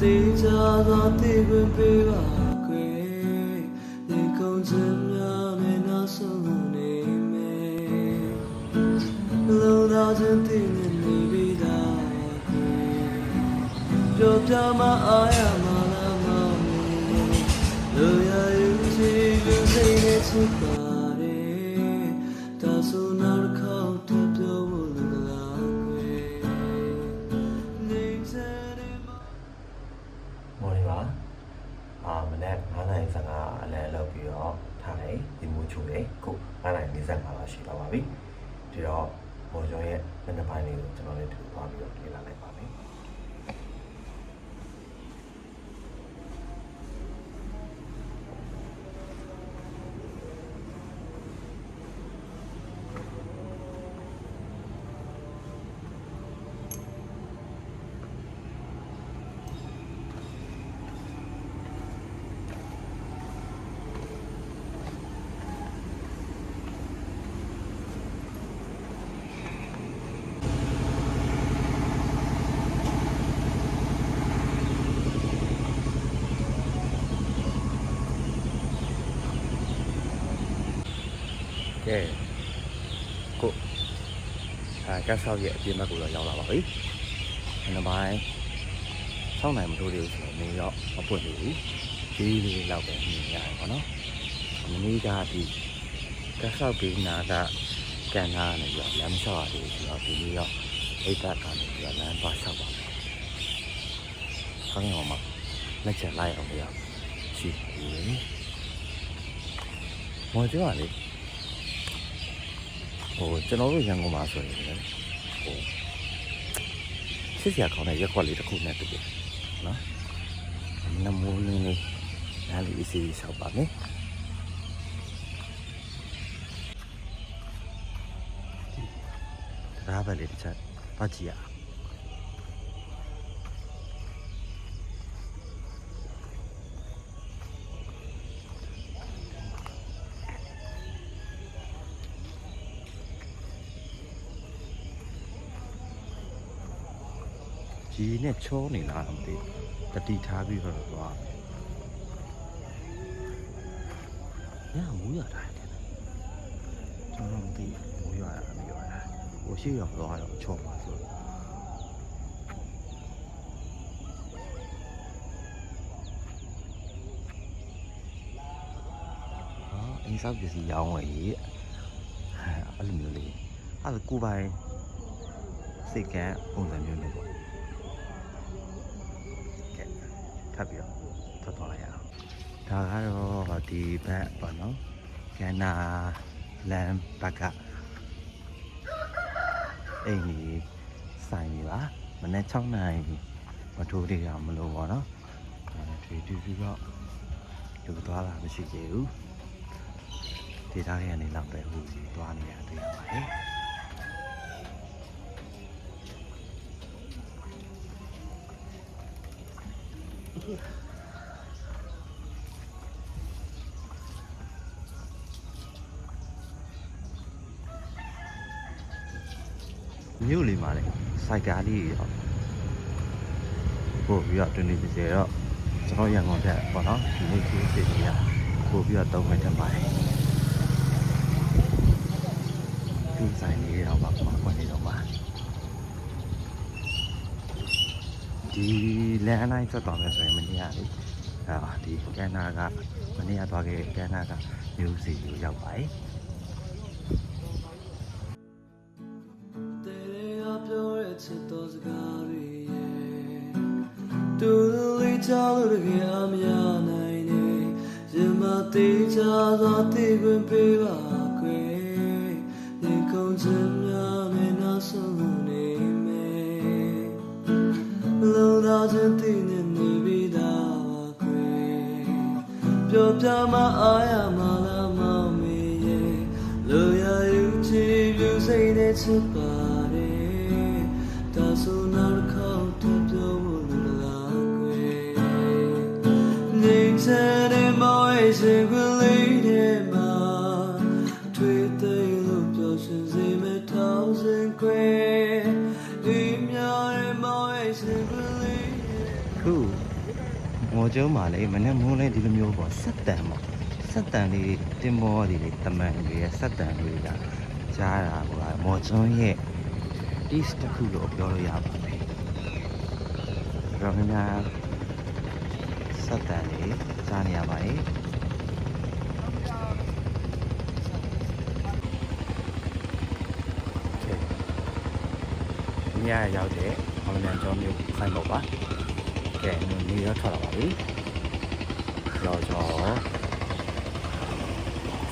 သေးချာသောတည်ခွင့်ပေးပါခွေဒီကုန်းစင်များနဲ့နောက်ဆုံးနေမယ်လုံသာခြင်းတည်နေနေပြီးသားခွေပြောပြမအား မနေ့9:55အလဲလောက်ပြီးတော့ထားတယ်ဒီမိုးချိုတယ်ခု9:45လောက်ရှိတော့ပါပြီဒီတော့မော်ကျော်ရဲ့မနေ့ပိုင်းလေးကိုကျွန်တော်လည်းတူသွားပြီးတော့လေ့လာလိုက်ပါမယ် ကဲကိုအာကတ်ဆောက်ရဲ့အပြင်ဘက်ကိုတော့ရောက်လာပါပြီ။ဒီနေ့ပိုင်းဆောင်းနိုင်မလို့သေးဘူးဆိုတော့နေတော့မပွင့်သေးဘူး။ဒီလေးလောက်ပဲမြင်ရတယ်ပေါ့နော်။မနေ့ကဒီကတ်ဆောက်ပြီးနာကကန်နာနေပြီးတော့လမ်းလျှောက်ရတယ်ဆိုတော့ဒီနေ့တော့အိတ်ကကနေပြီးတော့လမ်းသွားလျှောက်ပါမယ်။ခေါင်းရောမှာလက်ချက်လိုက်အောင်ပြရရှိပြီ။မော်ကျော်ကလေ ဟိုကျွန်တော်တို့ရန်ကုန်မှာဆိုရင်လည်းဟိုစစ်စရာကောင်းတဲ့ရက်ခွက်လေးတစ်ခုနဲ့တူတယ်နော်နမိုးလင်းလေးနားလေးအစီအဆောက်ပါမယ်ဒါပဲလေတစ်ချက်ပတ်ကြည့်ရအောင် ကြီးနဲ့ချောနေလားတော့မသိဘူးတတိထားပြီးတော့သွားမယ်ညမူးရတာတယ်ကျွန်တော်မသိဘူးမူးရတာမရတာဟိုရှိရောက်သွားတော့ချောပါဆိုဟာအင်းဆောက်ပစ္စည်းရောင်းဝယ်ရေးအဲ့လိုမျိုးလေးအဲ့ဒါကိုယ်ပိုင်စိတ်ကန်းပုံစံမျိုးလေးပေါ့ ကဲထပ်ပြီးတော့ထွက်သွားလိုက်ရအောင် ဒါကတော့ဒီဘက်ပေါ့နော်ကန္နာလမ်းဘက်ကအိမ်ကြီးဆိုင်ကြီးပါမနေ့6နိုင်မထိုးသေးရမလို့ပေါ့နော်အဲဒီတူတူတော့လူသွားတာမရှိသေးဘူးဒေတာရဲ့အနေလောက်ပဲဟိုကြီးသွားနေရတွေ့ရပါတယ် မြို့လေးမှာလေစိုက်ကားလေးတွေတော့ပို့ပြီးတော့တွင်နေကြတယ်တော့ကျွန်တော်ရန်ကုန်တက်ပေါ့နော်ဒီနေ့ခေတ်စစ်ကြီးကပို့ပြီးတော့တုံးမဲ့တက်ပါတယ်ဒီဆိုင်လေးတော့ပါမှာပွင့်နေတော့ပါဒီလမ်းလိုက်ဆက်သွားမယ်ဆိုရင်မနေ့ကလေအာဒီကန်နာကမနေ့ကသွားခဲ့တဲ့ကန်နာကမြို့စီကိုရောက်ပါတယ် ချလို့တကယ်အမရနိုင်နေရင်မသေးချာသောတည်ခွင့်ပေးပါခွေဒီကုန်းစင်များနဲ့နောက်ဆုံးနေမယ်လုံသာခြင်းတည်နေနေပြီးသားပါခွေပြောပြမအားရမလားမမီရဲ့လူရယူချီလူစိတ်နဲ့ချစ်ပါ နေချတဲ့မောရဲ့ရှင်ကလေးတဲ့မှာထွေးသေးလို့ပြောရှင်စေမဲ့ထောင်စင်ခွေဒီမြရဲ့မောရဲ့ရှင်ကလေးတဲ့ခု်ကျုံးမှာလေမနေ့မိုးလဲဒီလိုမျိုးပေါ့ဆက်တန်ပေါ့ဆက်တန်လေးတင်မောဒီလေးတမန်လေးရဲ့ဆက်တန်လေးကကြားတာကွာမော်ကျုံးရဲ့ east တစ်ခုလို့ပြောလို့ရပါမယ်။တော့များများဆက်တန်လေး ကြားနေရပါတယ်။ညရောက်တဲ့မော်လမြိုင်ကျောင်းမျိုးဆိုင်ပေါ့ပါ။ကဲနေရထွက်လာပါပြီ။ကြောက်ကြောက်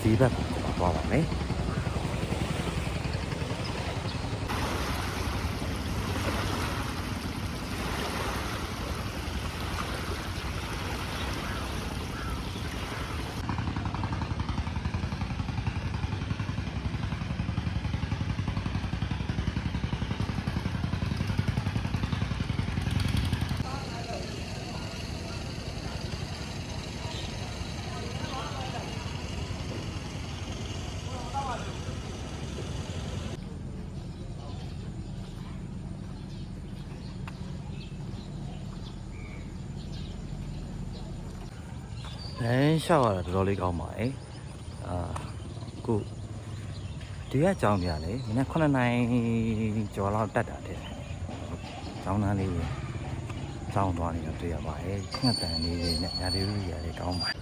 စီးဘက်ကိုသွားပါမယ်။ လမ်းလျှောက်ရတာတော်တော်လေးကောင်းပါတယ်အာခုဒီကကြောင်းပြလေမနေ့9နိုင်ကျော်လောက်တက်တာတဲ့ကျောင်းသားလေးကျောင်းသွားနေတာတွေ့ရပါတယ်ငှက်တန်လေးတွေနဲ့ညာလေးတွေရတယ်ကောင်းပါတယ်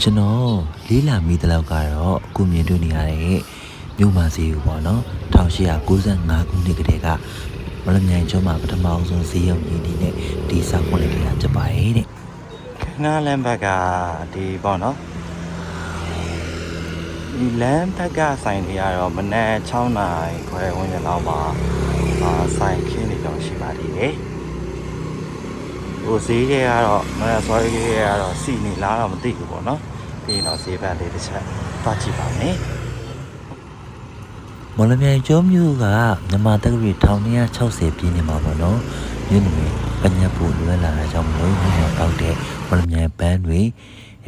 ကျွန်တော်လေးလာမိတဲ့လောက်ကတော့အခုမြင်တွေ့နေရတဲ့မြို့မစီကိုပေါ့နော်1895ခုနှစ်ကတည်းက မလမြိုင်ကျွန်းမှာပထမအောင်ဆုံးဈေးရုံကြီးဒီနဲ့ဒီဆောက်ဖွင့်လိုက်တာဖြစ်ပါတယ်တဲ့နားလမ်းဘက်ကဒီပေါ့နော်ဒီလမ်းဘက်ကဆိုင်တွေကတော့မနက်6နာရီခွဲဝန်းကျင်လောက်မှာအာဆိုင်ခင်းနေတော့ရှိပါသေးတယ်ဟိုဈေးတွေကတော့မနက်စောကြီးတွေကတော့စီနေလားတော့မသိဘူးပေါ့နော်ပြီးရင်တော့ဈေးဘက်လေးတစ်ချက်သွားကြည့်ပါမယ် မော်လမြိုင်ကျွန်းမြို့ကမြန်မာတက္ကသိုလ်1960ပြည့်နေမှာပေါ့နော်မြို့နယ်ပညာပူလွယ်လာတာကြောင့်မလို့မြို့နယ်ပေါက်တဲ့မော်လမြိုင်ပန်းတွေ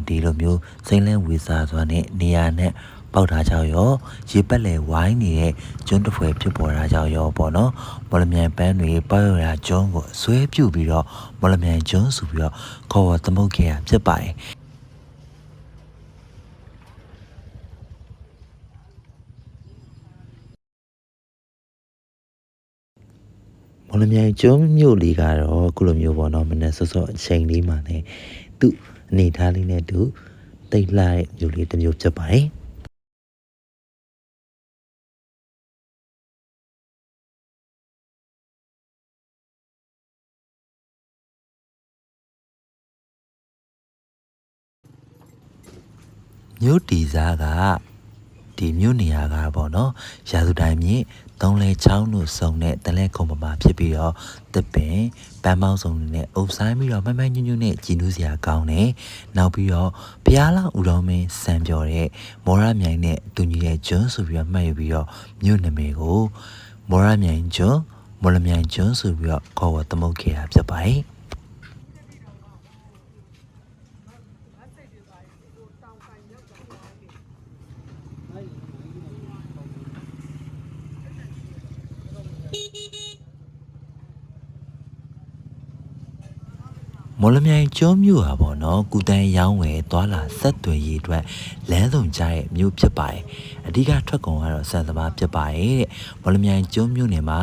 ဒီလိုမျိုးစိမ့်လန်းဝေစာစွာနဲ့နေရာနဲ့ပေါက်ထားကြရောရေပက်လေဝိုင်းနေတဲ့ကျွန်းတစ်ဖွဲဖြစ်ပေါ်တာကြောင့်ရောပေါ့နော်မော်လမြိုင်ပန်းတွေပေါက်ရတာကျွန်းကိုအဆွဲပြုတ်ပြီးတော့မော်လမြိုင်ကျွန်းဆိုပြီးတော့ခေါ်ဝေါ်သမုတ်ခဲ့ရဖြစ်ပါတယ် မော်လမြိုင်ကျွန်းမြို့လေးကတော့ခုလိုမျိုးပေါ့နော်မနေ့စောစောအချိန်လေးမှာねသူ့အနေထားလေးနဲ့သူတိတ်လာတဲ့မြို့လေးတစ်မျိုးဖြစ်ပါတယ်မြို့တီစားက ဒီမြို့နေရာကပေါ့နော်ရာသူတိုင်းမြင့်သုံးလဲချောင်းတို့စုံတဲ့တလဲခုံပမာဖြစ်ပြီးတော့တပင်ပန်းမောင်းစုံတွေနဲ့အုပ်ဆိုင်ပြီးတော့မမညွညွနဲ့ကြည်နူးစရာကောင်းတယ်နောက်ပြီးတော့ဘုရားလောင်းဦးတော်မင်းစံပြော်တဲ့မောရမြိုင်နဲ့တူညီတဲ့ကျွန်းဆိုပြီးတော့မှတ်ယူပြီးတော့မြို့နာမည်ကိုမောရမြိုင်ကျွန်းမော်လမြိုင်ကျွန်းဆိုပြီးတော့ခေါ်ဝေါ်သမုတ်ခဲ့တာဖြစ်ပါတယ် မော်လမြိုင်ကျွန်းမြို့ဟာပေါ့နော်ကုတန်းရောင်းဝယ်သွာလာဆက်သွယ်ရေးအတွက်လမ်းစုံကြတဲ့မြို့ဖြစ်ပါတယ်အဓိကထွက်ကုန်ကတော့ဆန်စပါးဖြစ်ပါတယ်တဲ့မော်လမြိုင်ကျွန်းမြို့နယ်မှာ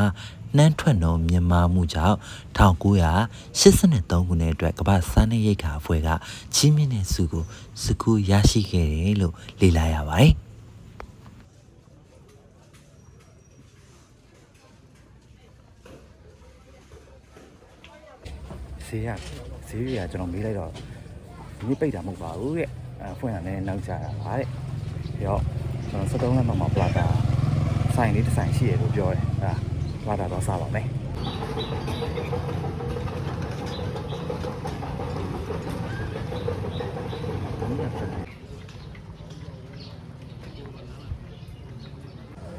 နှမ်းထွက်နှုံမြန်မာမှုကြောင့်1983ခုနှစ်အတွက်ကမ္ဘာစားနပ်ရိက္ခာအဖွဲ့ကချီးမြှင့်တဲ့ဆုကိုစကူရရှိခဲ့တယ်လို့လေ့လာရပါတယ်ဈေးရ ဈေးတွေကကျွန်တော်မေးလိုက်တော့ဒီပိတ်တာမဟုတ်ပါဘူးတဲ့အဲဖွင့်တာလည်းနောက်ကြတာပါတဲ့ပြီးတော့ကျွန်တော်73လမ်းမှာပလာတာဆိုင်လေးတစ်ဆိုင်ရှိရလို့ပြောတယ်အဲပလာတာတော့စားပါမယ်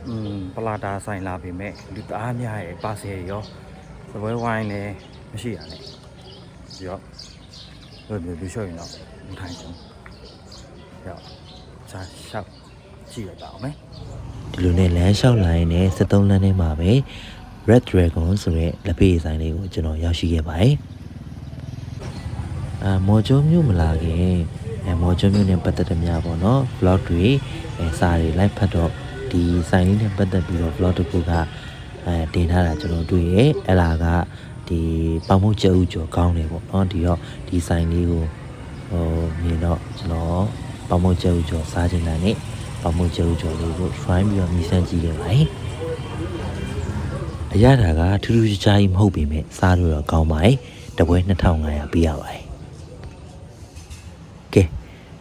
อืมပလာတာဆိုင်လာပြီမဲ့လူတအားများရဲ့ပါဆယ်ရောစပွဲဝိုင်းလည်းမရှိရနဲ့ပြီး တော့ဘယ်လိုလူလျှော့ရင်တော့မထိုင်ဘူးရောစားရှောက်ကြည့်ရတော့မယ်ဒီလိုနဲ့လမ်းလျှောက်လာရင်လည်း73လမ်းထဲမှာပဲ Red Dragon ဆိုတဲ့လက်ဖေးဆိုင်လေးကိုကျွန်တော်ရောက်ရှိခဲ့ပါတယ်အာမော်ကျုံမြို့မလာခင်အဲမော်ကျုံမြို့နဲ့ပတ်သက်တဲ့များပေါ့နော် vlog တွေအဲစာတွေ live ဖတ်တော့ဒီဆိုင်လေးနဲ့ပတ်သက်ပြီးတော့ vlog တစ်ခုကအဲတင်ထားတာကျွန်တော်တွေ့ရဲအဲ့လာက ဒီပေါမုတ်ကျအုပ်ကျော်ကောင်းတယ်ပေါ့နော်ဒီတော့ဒီဆိုင်လေးကိုဟိုမြင်တော့ကျွန်တော်ပေါမုတ်ကျအုပ်ကျော်စားချင်တာနဲ့ပေါမုတ်ကျအုပ်ကျော်လေးကို try ပြီးတော့မြည်ဆန်းကြည့်ခဲ့ပါတယ်အရသာကထူးထူးခြားခြားကြီးမဟုတ်ပေမဲ့စားလို့တော့ကောင်းပါတယ်တပွဲ2500ပေးရပါတယ်ကဲ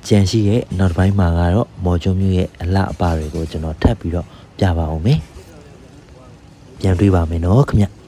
ကြံရှိရဲ့နောက်တစ်ပိုင်းမှာကတော့မော်ကျုံမျိုးရဲ့အလှအပတွေကိုကျွန်တော်ထပ်ပြီးတော့ပြပါအောင်မယ်ပြန်တွေ့ပါမယ်နော်ခင်ဗျ